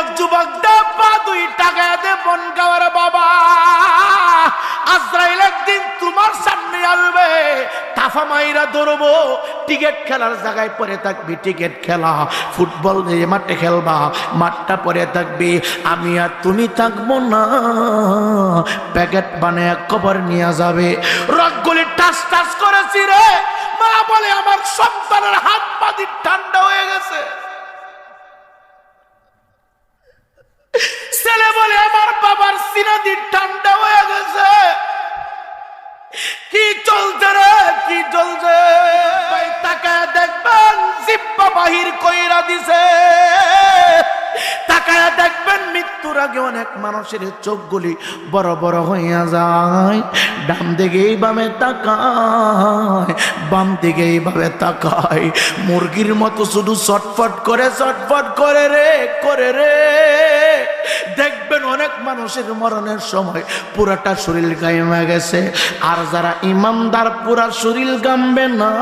যুবক যুবক ডাব্বা দুই টাকা দে বন গাওয়ার বাবা। আজরাইল একদিন তোমার সামনে আসবে। তাফা মাইরা ধরবো। টিকিট খেলার জায়গায় পরে থাকবি, টিকিট খেলা। ফুটবল দিয়ে মাঠে খেলবা, মাঠটা পরে থাকবি। আমি আর তুমি থাকব না। প্যাকেট বানিয়ে কবর নিয়ে যাবে। রগগুলি টাস টাস করেছি রে। মা বলে, আমার সন্তানের হাত পাতি ঠান্ডা হয়ে গেছে। দিছে। তাকায়া দেখবেন মৃত্যুর আগে অনেক মানুষের চোখগুলি বড় বড় হইয়া যায়। ডান দিকে এইভাবে তাকায়, বাম দিকে এইভাবে তাকায়। মুরগির মতো শুধু চটফট করে চটফট করে রে করে রে। দেখবেন অনেক মানুষের মরণের সময় পুরাটা শরীর গায়ে গেছে। আর যারা ইমামদার, পুরা শরীর গামবে না।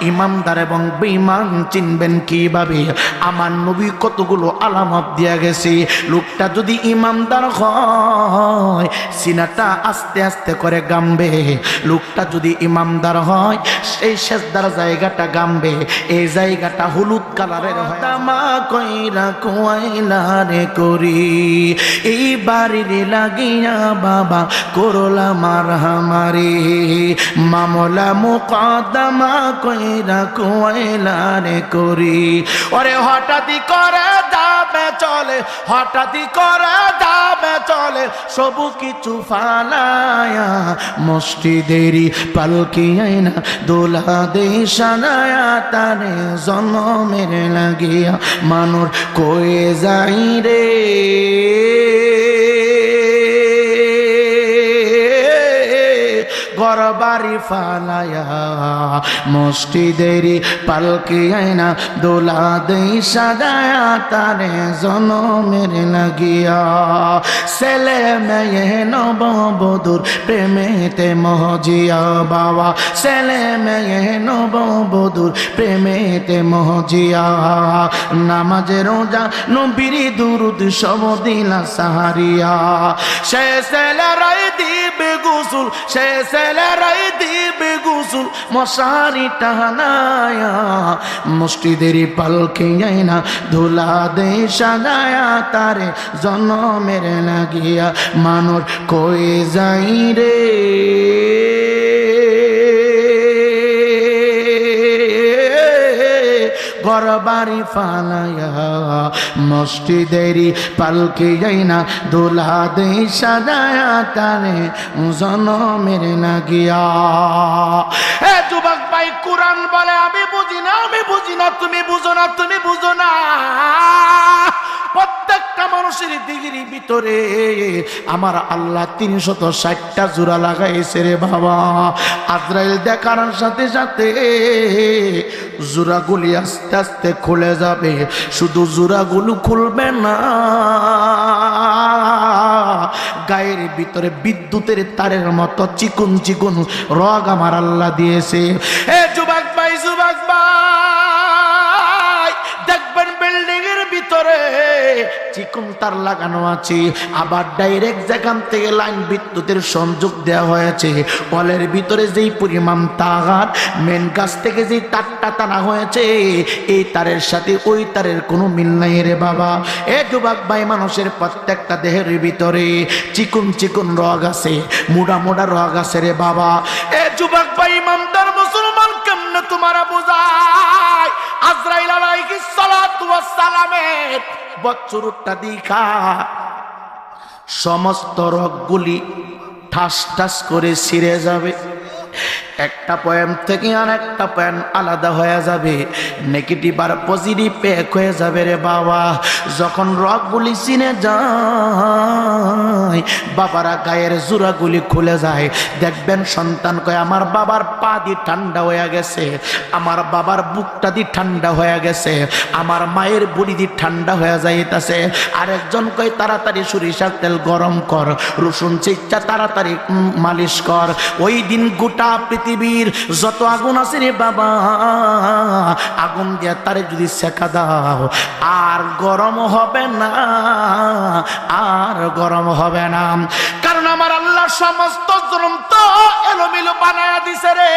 ইমামদার এবং বেঈমান চিনবেন কীভাবে? আমার নবী কতগুলো আলামত দিয়া গেছে। লোকটা যদি ইমামদার হয়, সিনাটা আস্তে আস্তে করে গামবে লোকটা যদি ইমামদার হয় সেই শেষদার জায়গাটা গামবে, এই জায়গাটা হলুদ কালারের তামা কইরা কোয়াইলা রে করি, এই বাড়ির লাগিয়া বাবা করলা মার হামারি মামলা মুকাদ্দমা কইরা কোয়াইলা রে করি। ওরে হঠাৎই করে যাবে চলে, হঠাৎই করে যাবে চলে, সবু কিছু ফালায়া মসজিদেরই পালকি আইনা দোলা দেশানায়া তারে জন্মের লাগিয়া মানুষ কয়ে যাই রে। বাড়ি ফালায়া মসজিদেরই পালকি আইনা দোলা দেই সাজায়া, তারে জনমের লাগিয়া। ছেলে মেয়ে নববধুর প্রেমেতে মহজিয়া বাবা। ছেলে মেয়ে নববধুর প্রেমেতে মহজিয়া। নামাজে, রোজা, নবীর দুরুদ সব দিলা সাহারিয়া। সে ছেলেরাই দিবে গুসুল, সে ছেলেরাই দিবে গুসুল মশারি টানায়া। মসজিদের পালকে না ধুলা দে সাজায়া তারে জন্মের লাগিয়া। মানুষ কই যাই রে? ঘর বাড়ি ফালায়া মসজিদেরই পালকে যাই না দোলা দেই সাজায়া তারে জনমের না গিয়া এ যুবক ভাই, কোরআন বলে, আমি বুঝি না, আমি বুঝি না, তুমি বুঝো না, তুমি বুঝো না। মানুষের দিগির ভিতরে আমার আল্লাহ তিনশত ষাটটা জোড়া লাগাইছে রে বাবা। আজরাইল দেখার সাথে সাথে জোড়াগুলি আস্তে আস্তে খুলে যাবে। শুধু জোড়াগুলো খুলবে না, গায়ের ভিতরে বিদ্যুতের তারের মতো চিকুন চিকুন রগ আমার আল্লাহ দিয়েছে। এ যুবক ভাই যুবক ভাই! চিকুন তার লাগানো আছে। আবার ডাইরেক্ট যেখান থেকে লাইন বিদ্যুতের সংযোগ দেওয়া হয়েছে। কলের ভিতরে যেই পরিমাণ তার মেন গাছ থেকে যেই তারটা টানা হয়েছে, এই তারের সাথে ওই তারের কোনো মিল নাই রে বাবা। এ যুবক ভাই, মানুষের প্রত্যেকটা দেহের ভিতরে চিকুন চিকুন রগ আছে মোড়া মোড়া রগ আছে রে বাবা। এ যুবক ভাই ইমামদার মুসলমান সালামের বচ্চরটা দেখা সমস্ত রোগগুলি ঠাস ঠাস করে ছিঁড়ে যাবে। একটা পয়েন্ট থেকে আর একটা পয়েন্ট আলাদা হয়ে যাবে। নেগেটিভ আর পজিটিভ প্যাক হয়ে যাবে রে বাবা। যখন রগগুলি চিনে যায়, বাবারা গায়ের জোড়াগুলি খুলে যায়। দেখবেন সন্তান কয়, আমার বাবার পা দি ঠান্ডা হয়ে গেছে, আমার বাবার বুকটা দি ঠান্ডা হয়ে গেছে, আমার মায়ের বুড়ি দি ঠান্ডা হয়ে যাইতেছে। আরেকজন কয়, তাড়াতাড়ি সরিষার তেল গরম কর, রসুন চিচ্চা তাড়াতাড়ি মালিশ কর। ওই দিন গোটা পৃথিবীর যত আগুন আছে রে বাবা, আগুন দিয়ে তারে যদি শেখা দাও, আর গরম হবে না, আর গরম হবে না। কারণ আমার আল্লাহ সমস্ত জুলুম তো এলোমিলো বানায়া দিছে রে।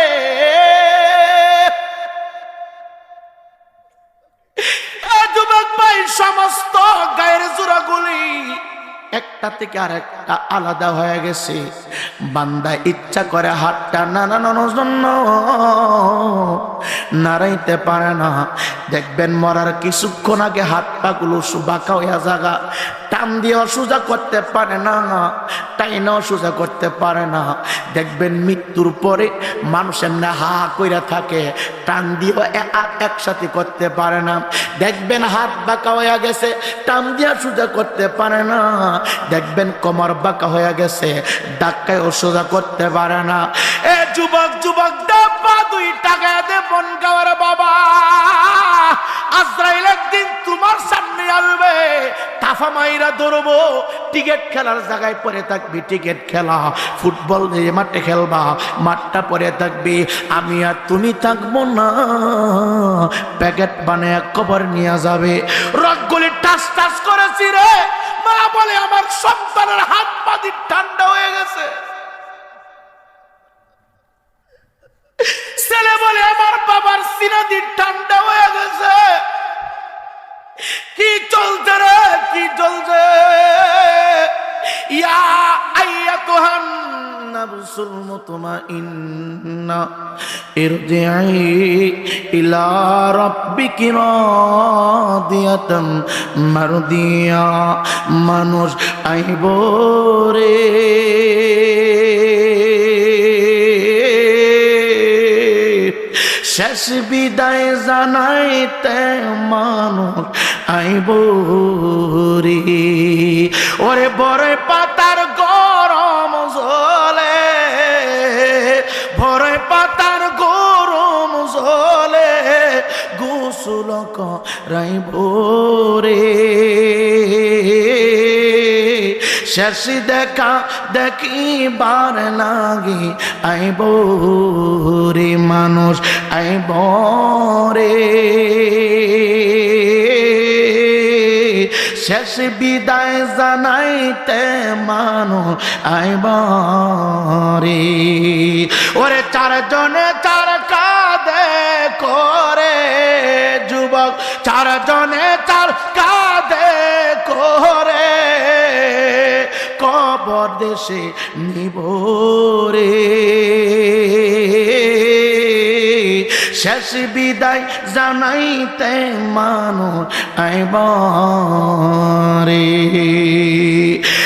একটা থেকে আর একটা আলাদা হয়ে গেছে। বান্দা ইচ্ছা করে হাতটা নাড়ানোর জন্য নাড়াইতে পারে না। দেখবেন মরার কিছুক্ষণ আগে হাত পাগুলো বাঁকা হইয়া জাগা। টান দিয়ে সোজা করতে পারে না। টাইনাও সোজা করতে পারে না। দেখবেন মৃত্যুর পরে মানুষ এমনি হা কইরা থাকে, টান দিয়েও একসাথে করতে পারে না। দেখবেন হাত বাঁকা হয়ে গেছে, টান দিয়া সোজা করতে পারে না। দেখবেন কোমর বাঁকা হয়ে গেছে ডাক্কায়ও সোজা করতে পারে না। এ যুবক যুবক ডাব্বা দুই টাকা দে বন গাওয়ার বাবা। আজরাইল একদিন তোমার সামনে আসবে। তাফা মাইরা ধরবো টিকিট খেলার জায়গায় পরে থাকবি, টিকিট খেলা। ফুটবল দিয়ে মাঠে খেলবা, মাঠটা পরে থাকবি। আমি আর তুমি থাকব না। প্যাকেট বানিয়ে কবর নিয়ে যাবে। রগগুলি টাস টাস করেছি রে। মা বলে, আমার সন্তানের হাত পাদি ঠান্ডা হয়ে গেছে। ছেলে বলে, আমার বাবার সিনাদি ঠান্ডা হয়ে গেছে। মুতমাইন্না ইরজিই ইলা রাব্বিকি রাদিয়াতাম মারদিয়া, মানুষ আইব রে। শেষ বিদায় জানাইতে মানুষ আইব রে। ওরে বড় পাতার বড় পাতার গরম জলে গোসল করাই ভোরে। শেষ দেখা দেখিবার লাগে আইব রে মানুষ আইব রে বিদায় জানাইতে মানুষ আইব রে ওরে চারজনে চার কাঁদে করে যুবক, চারজনে চার কাঁদে করে কবর দেশে নিব শেষ বিদায় জানাইতে মানো আইব রে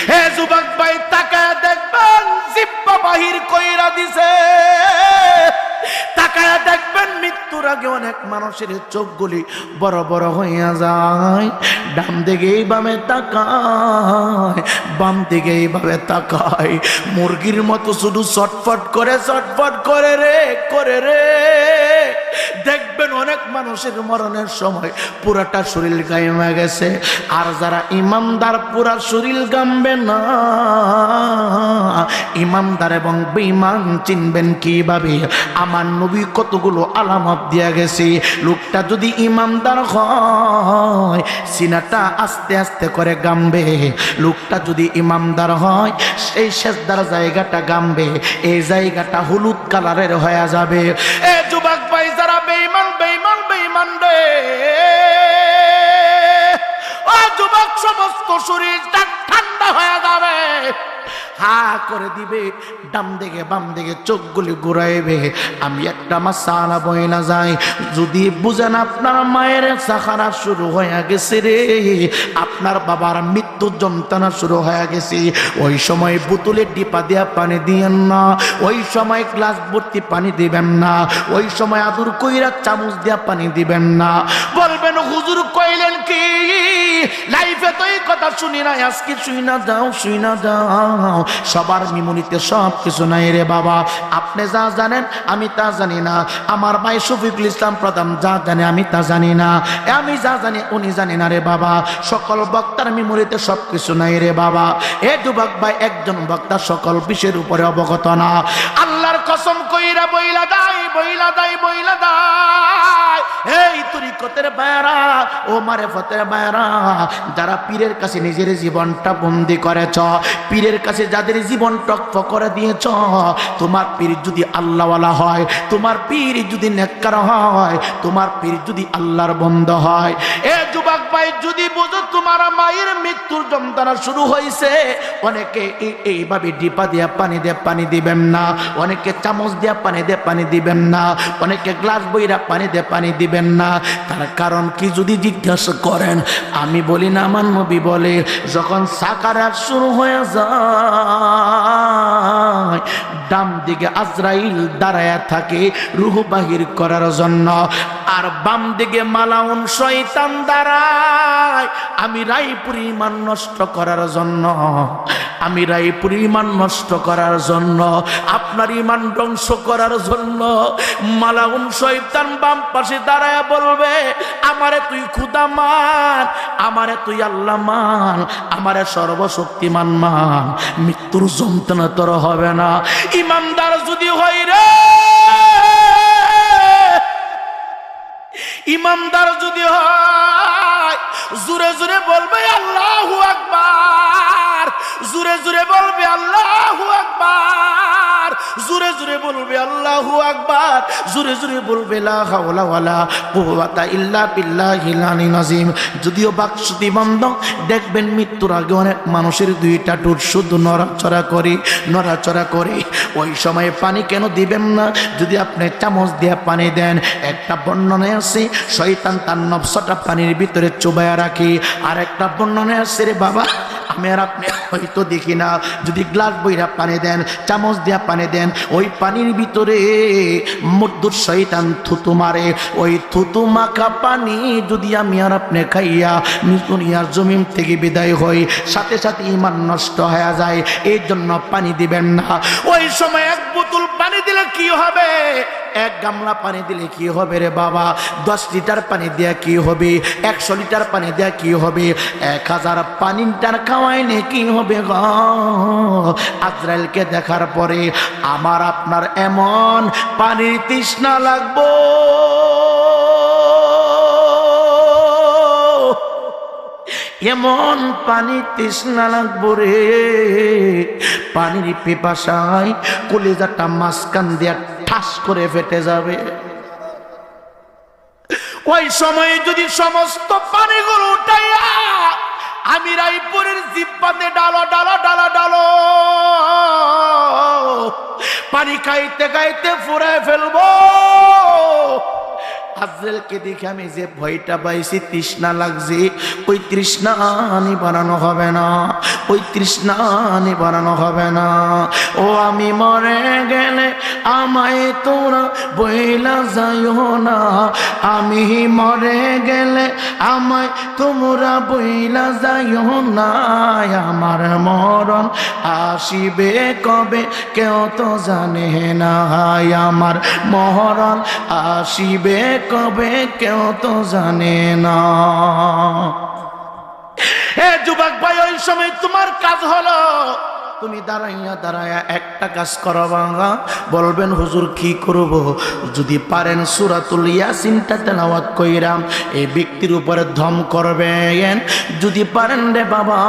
হে যুবক ভাই তাকা দেখবেন, জিব্বা বাহির কইরা দিছে। তাকায় দেখবেন মৃত্যুর আগে অনেক মানুষের চোখগুলি বড় বড় হইয়া যায়। ডান দিকে এইভাবে তাকায়, বাম দিকে এইভাবে তাকায়। মুরগির মতো শুধু চটফট করে চটফট করে রে করে রে। দেখবেন অনেক মানুষের মরণের সময় পুরাটা শরীর গায়ে গেছে। আর যারা ইমানদার পুরা শরীর গামবে না। ইমানদার এবং বেঈমান চিনবেন কীভাবে? আমার নবী কতগুলো আলামত দিয়া গেছে। লোকটা যদি ইমানদার হয়, সিনাটা আস্তে আস্তে করে গামবে লোকটা যদি ইমানদার হয়, সেই শেষদার জায়গাটা গামবে এই জায়গাটা হলুদ কালারের হয়ে যাবে। এ হা করে দিবে ডাম দিকে বাম দিকে চোখগুলি ঘুরাইবে। আমি একটা মাসালা না যাই, যদি বুঝেন আপনার মায়ের সাখারা শুরু হয়ে গেছে রে, আপনার বাবার মৃত্যু যন্ত্রণা শুরু হয়ে গেছে। ওই সময় বোতলের ডিপা দিয়া পানি দিয়েন না, ওই সময় গ্লাস ভর্তি পানি দিবেন না, ওই সময় আদুর কইরা চামচ দিয়া পানি দিবেন না। বলবেন, হুজুর কইলেন কি? লাইফে তো এই কথা শুনি না আজকে শুই না যাও, শুই না যাও। সবার মিমুনিতে সব কিছু নাই রে বাবা। আপনি যা জানেন, আমি তা জানি না। আমার ভাই শফিকুল ইসলাম প্রধান যা জানে, আমি তা জানি না। আমি যা জানি, উনি জানি না রে বাবা। সকল বক্তার মিমুরিতে সব কিছু নাই রে বাবা। এ দুবাক ভাই একজন বক্তা, সকল বিষয়ের উপরে অবগত না। কসম কইরা বইলা দাই বইলা দাই বইলা দাই। এই তরিকতের বায়রা ও মারে ফতের বায়রা যারা পীরের কাছে নিজের জীবনটা বন্দি করেছ, পীরের কাছে যাদের জীবন টকফ করে দিয়েছ, তোমার পীর যদি আল্লাহওয়ালা হয়, তোমার পীর যদি নেককার হয়, তোমার পীর যদি আল্লাহর বন্ধ হয়। এ যুবক ভাই, যদি বুঝো তোমার মায়ের মৃত্যুর যন্ত্রণা শুরু হয়েছে, অনেকে এই- এইভাবে ডিপা দিয়া পানি দিয়ে পানি দিবেন না, অনেকে চামচ দিয়া পানি দিয়ে পানি দিবেন না, অনেকে গ্লাস বইরা পানি দিয়ে পানি দিবেন না। তার কারণ কি যদি জিজ্ঞাসা করেন, আমি বলি না, আমার নবী বলে, যখন সাকারাত শুরু হয়ে যায় ডাম দিকে আজরাইল দাঁড়ায়া থাকে রুহ বাহির করার জন্য, আর বাম দিকে মালাউন শয়তান দাঁড়ায়। আমি রায়পুর ইমান নষ্ট করার জন্য। আমি রায়পুর ইমান নষ্ট করার জন্য, আপনার ইমান ধ্বংস করার জন্য। মালাউন শয়তান বাম পাশে দাঁড়ায় বলবে, আমারে তুই খুদা মান, আমারে তুই আল্লাহ মান, আমারে সর্বশক্তিমান মান। মৃত্যুর যন্ত্রণা তোর হবে না। ইমানদার যদি হয় রে, ইমানদার যদি হয় জুরে জুরে বলবে আল্লাহু আকবার। জুরে জুরে বলবে আল্লাহু আকবার। জুরে জুরে বলবে আল্লাহু আকবার। জুরে জুরে বলবে আযীম যদিও বাকশুতি বন্ধ, দেখবেন মৃত্যুর আগে অনেক মানুষের দুইটা টুট শুধু নড়াচড়া করে নড়াচড়া করে। ওই সময় পানি কেন দিবেন না? যদি আপনি চামচ দিয়ে পানি দেন, একটা বর্ণনায় আছে, শয়তান তার নবসটা পানির ভিতরে চুবায়া রাখি। আর একটা বর্ণনায় আছে, রে বাবা, আমি আর আপনি হয়তো দেখি না। যদি গ্লাস বইরা পানি দেন, চামচ দিয়া পানি দেন, ওই পানির ভিতরে মদ্দুর শৈতান থুতু মারে। ওই থুতু মাখা পানি যদি আমি আর আপনি খাইয়া মিসুনিয়ার জমিন থেকে বিদায় হই, সাথে সাথে ইমান নষ্ট হয়ে যায় এই জন্য পানি দিবেন না। ওই সময় এক বোতল পানি দিলে কি হবে? এক গামলা পানি দিলে কি হবে রে বাবা? দশ লিটার পানি দেয়া কি হবে? একশো লিটার পানি দেয়া কি হবে? এক হাজার পানি লিটার খাওয়াইলে কি হবে গ? আজরাইলকে দেখার পরে আমার আপনার এমন পানির তৃষ্ণা লাগবো। এমন পানি তৃষ্ণা লাগবো রে। পানির পেপাসায় কলিজাটা মাঝখান দিয়া ঠাস করে ফেটে যাবে। ওই সময়ে যদি সমস্ত পানিগুলো উঠাইয়া আমি রায়পুরের জিব্বাতে ডালো ডালো ডালো ডালো, পানি খাইতে খাইতে ফুরায় ফেলব। আজরাইলকে দেখে আমি যে ভয়টা পাইছি, তৃষ্ণা লাগছে। ওই তৃষ্ণা আনি বানানো হবে না ওই তৃষ্ণা আনি বানানো হবে না। ও আমি মরে গেলে আমায় তোরা বইলা যাইও না। আমি মরে গেলে আমায় তোমরা বইলা যাইও না। আমার মরণ আসিবে কবে, কেউ তো জানে না। আমার মরণ আসিবে কবে কেউ তো জানে না। হে যুবক ভাই ওই সময় তোমার কাজ হলো তুমি দাঁড়াইয়া দাঁড়াইয়া একটা কাজ করো বাংলা। বলবেন, হুজুর, কি করব? যদি পারেন সুরাতুল ইয়াসিনটা তেলাওয়াত কইরাম এই ব্যক্তির উপরে ধম করবেন। যদি পারেন রে বাবা,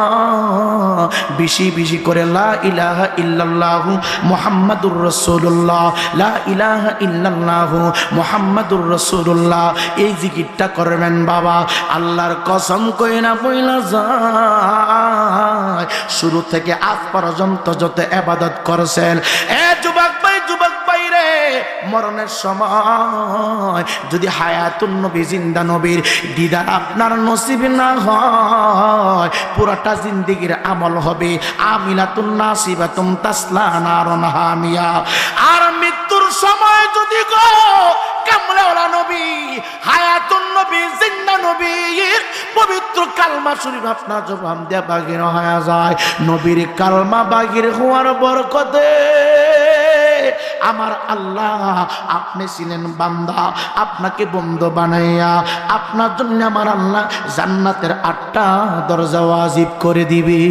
বেশি বেশি করে লা ইলাহা ইল্লাল্লাহু মুহাম্মাদুর রাসূলুল্লাহ, লা ইলাহা ইল্লাল্লাহু মুহাম্মাদুর রাসূলুল্লাহ, এই জিকিরটা করবেন বাবা। আল্লাহর কসম কইনা বইলা যায়, শুরু থেকে আজ পর্যন্ত যত এবাদত করেছেন। এ যুবক ভাই যুবক ভাই রে মরণের সময় যদি হায়াতুন নবী, জিন্দা নবীর দিদার আপনার নসিব না হয়, পুরাটা জিন্দিগির আমল হবে। আমিলাতুন নাসিবাতুম তাসলা নারুন হামিয়া। আর মৃত্যুর সময় যদি গো পবিত্র কালমা দেয়া যায়। কালমা আমার আল্লাহ আপনি ছিলেন বান্দা, আপনাকে বন্ধু বানাইয়া, আপনার জন্য আমার আল্লাহ জান্নাতের আটটা দরজা ওয়াজিব করে দিবি।